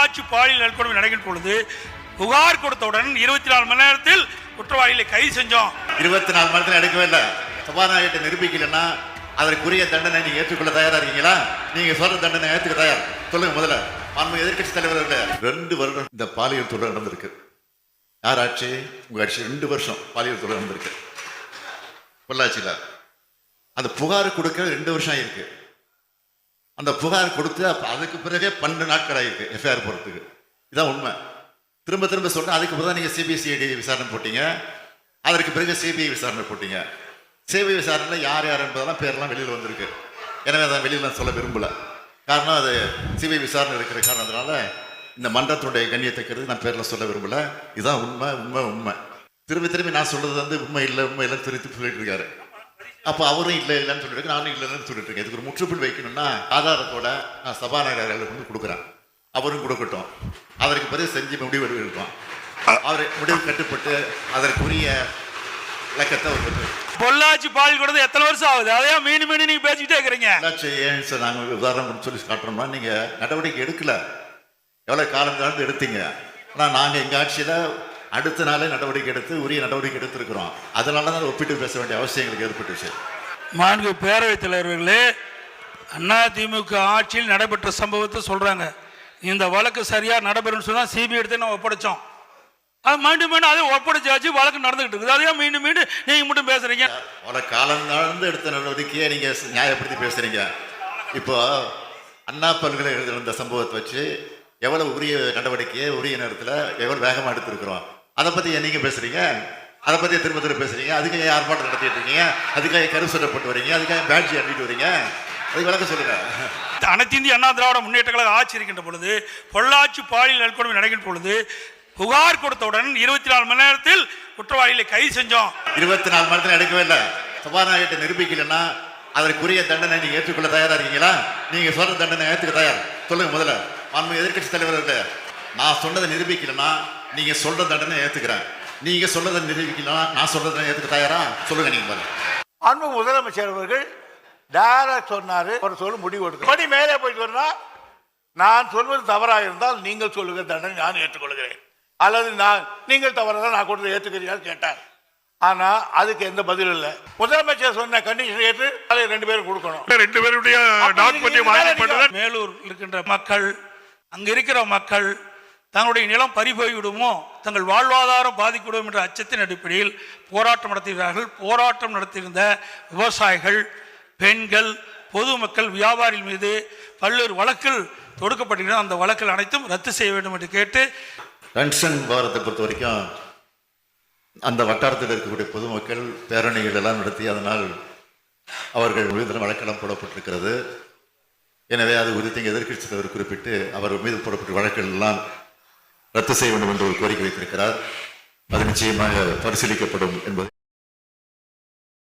பொள்ளாச்சி பாலியல் நற்கொடுமை நடைபெறும் பொழுது புகார் கொடுத்தவுடன் இருபத்தி நாலு மணி நேரத்தில் குற்றவாளிகளை கைது செஞ்சோம். இருபத்தி நாலு மணி நேரத்தில் எடுக்கவே இல்லை. சபாநாயகத்தை நிரூபிக்கலைன்னா அதற்குரிய தண்டனை நீங்க ஏற்றுக்கொள்ள தயாரா இருக்கீங்களா? நீங்க சொல்ற தண்டனை ஏற்றுக்க தயார். சொல்லுங்க முதல்ல. அண்மை எதிர்க்கட்சி தலைவர்கள். ரெண்டு வருடம் இந்த பாலியல் தொழில் நடந்திருக்கு. யார் ஆட்சி உங்க ஆட்சி ரெண்டு வருஷம் பாலியல் தொழில் நடந்திருக்கு. பொள்ளாச்சியில். அந்த புகார் கொடுக்க ரெண்டு வருஷம் ஆயிருக்கு. அந்த புகார் கொடுத்து அப்போ அதுக்கு பிறகே பன்னெண்டு நாட்கள் ஆயிருக்கு எஃப்ஐஆர் போகிறதுக்கு இதான் உண்மை. திரும்ப திரும்ப சொல்கிறேன் அதுக்கு பிறகு நீங்கள் சிபிசிஐடி விசாரணை போட்டீங்க. அதற்கு பிறகு சிபிஐ விசாரணை போட்டீங்க. சிபிஐ விசாரணையில் யார் யார் என்பதெல்லாம் பேர்லாம் வெளியில் வந்திருக்கு. எனவே அதை வெளியில் நான் சொல்ல விரும்பல. காரணம் அது சிபிஐ விசாரணை இருக்கிற காரணத்தினால இந்த மன்றத்துடைய கண்ணியத்தை கருது நான் பேரில் சொல்ல விரும்பலை. இதுதான் உண்மை உண்மை உண்மை. திரும்பி திரும்பி நான் சொல்கிறது வந்து உண்மை இல்லை உண்மை இல்லை திருத்தி சொல்லிட்டு இருக்காரு. அப்போ அவரும் இல்லை இல்லைன்னு சொல்லிட்டு நானும் இல்லைன்னு சொல்லிட்டு இருக்கேன். இதுக்கு ஒரு முற்றுப்புள் வைக்கணும்னா ஆதாரத்தோட நான் சபாநாயகர்களுக்கு வந்து கொடுக்குறேன். அவரும் கொடுக்கட்டும். அதற்கு பிறகு செஞ்சு முடிவு எடுக்கட்டும். அவர் முடிவு கட்டுப்பட்டு அதற்குரிய இலக்கத்தை அவர் பொள்ளாச்சி பாலியல் கொடுத்து எத்தனை வருஷம் ஆகுது? அதையா மீண்டும் மீண்டும் நீங்க பேசிக்கிட்டே இருக்கிறீங்க. என்னாச்சு ஏன் சார் நாங்கள் உதாரணம் சொல்லி காட்டுறோம்னா நீங்கள் நடவடிக்கை எடுக்கல. எவ்வளோ காலம் தாழ்ந்து எடுத்தீங்க. ஆனால் நாங்கள் எங்கள் ஆட்சியில் அடுத்த நாளே நடவடிக்கை எடுத்து உரிய நடவடிக்கை எடுத்திருக்கிறோம். அதனால தான் ஒப்பிட்டு பேச வேண்டிய அவசியம் எங்களுக்கு ஏற்பட்டுச்சு. மாண்பு பேரவைத் தலைவர்களே அண்ணா திமுக ஆட்சியில் நடைபெற்ற சம்பவத்தை சொல்றாங்க. இந்த வழக்கு சரியா நடைபெறும் சொன்னா சிபிஐ எடுத்து நம்ம ஒப்படைச்சோம். அது மீண்டும் மீண்டும் அதே ஒப்படைச்சாச்சு வழக்கு நடந்துகிட்டு இருக்குது. அதையா மீண்டும் மீண்டும் நீங்க மட்டும் பேசுறீங்க. அவ்வளோ காலம் தாழ்ந்து எடுத்த நடவடிக்கையை நீங்கள் நியாயப்படுத்தி பேசுறீங்க. இப்போ அண்ணா பல்கலைக்கழகத்தில் இருந்த சம்பவத்தை வச்சு எவ்வளவு உரிய நடவடிக்கையை உரிய நேரத்தில் எவ்வளவு வேகமாக எடுத்திருக்கிறோம். அதை பற்றி நீங்கள் பேசுறீங்க? அதை பற்றி திரும்ப திரும்ப பேசுறீங்க? அதுக்கு ஏன் ஆர்ப்பாட்டம் நடத்திட்டு இருக்கீங்க? அதுக்காக கருசட்டை போட்டு வரீங்க? அதுக்காக பேட்ஜி அணிட்டு வரீங்க? அதுக்கு விளக்க சொல்லுங்க. அனைத்து இந்திய அண்ணா திராவிட முன்னேற்ற கழக ஆட்சி இருக்கின்ற பொழுது பொள்ளாச்சி பாலியல் நற்கொடுமை நடைபெறும் பொழுது புகார் கொடுத்தவுடன் இருபத்தி நாலு மணி நேரத்தில் குற்றவாளிகளை கைது செஞ்சோம். இருபத்தி நாலு மணி நேரத்தில் எடுக்கவே இல்லை. சபாநாயகத்தை நிரூபிக்கலைன்னா அதற்குரிய தண்டனை நீங்க ஏற்றுக்கொள்ள தயாரா இருக்கீங்களா? நீங்க சொல்ற தண்டனை ஏற்றுக்க தயார். சொல்லுங்க முதல்ல. அண்மை எதிர்க்கட்சி தலைவர்களே நான் சொன்னதை நிரூபிக்கலைன்னா நீங்க சொல்ற தண்டனை ஏத்துக்கிறேன். நீங்க சொல்றதை நிரூபிக்கலைன்னா நான் சொல்றதை ஏத்துக்க தயாரா? சொல்லுங்க நீங்க முதல்ல. அன்பு முதலமைச்சர் அவர்கள் டைரக்ட் சொன்னாரு. அவர் சொல்ல முடிவு எடுக்க படி மேலே போயிட்டு வரா நான் சொல்வது தவறாக இருந்தால் நீங்கள் சொல்லுகிற தண்டனை நான் ஏற்றுக்கொள்கிறேன். அல்லது நான் நீங்கள் தவறாக நான் கொடுத்து ஏற்றுக்கிறீர்கள் கேட்டார். ஆனா அதுக்கு எந்த பதிலும் இல்லை. முதலமைச்சர் சொன்ன கண்டிஷன் ஏற்று அதை ரெண்டு பேரும் கொடுக்கணும். ரெண்டு பேருடைய மேலூர் இருக்கின்ற மக்கள் அங்க இருக்கிற மக்கள் தங்களுடைய நிலம் பறிபோய்விடுமோ தங்கள் வாழ்வாதாரம் பாதிக்கிவிடும் என்ற அச்சத்தின் அடிப்படையில் போராட்டம் நடத்துகிறார்கள் போராட்டம் நடத்தியிருந்த விவசாயிகள் பெண்கள் பொதுமக்கள் வியாபாரிகள் மீது பல்வேறு வழக்கில் தொடுக்கப்பட்டிருக்கிற அந்த வழக்கில் அனைத்தும் ரத்து செய்ய வேண்டும் என்று கேட்டு ரன்சன் விவரத்தை பொறுத்த வரைக்கும் அந்த வட்டாரத்தில் இருக்கக்கூடிய பொதுமக்கள் பேரணிகள் எல்லாம் நடத்தி அதனால் அவர்கள் மீது வழக்கெல்லாம் போடப்பட்டிருக்கிறது. எனவே அது குறித்து எதிர்கட்சி எதிர்க்கட்சி தலைவர் குறிப்பிட்டு அவர் மீது போடப்பட்ட வழக்குகள் எல்லாம் ரத்து செய்ய வேண்டும் என்று ஒரு கோரிக்கை வைத்திருக்கிறார். அது நிச்சயமாக பரிசீலிக்கப்படும் என்பது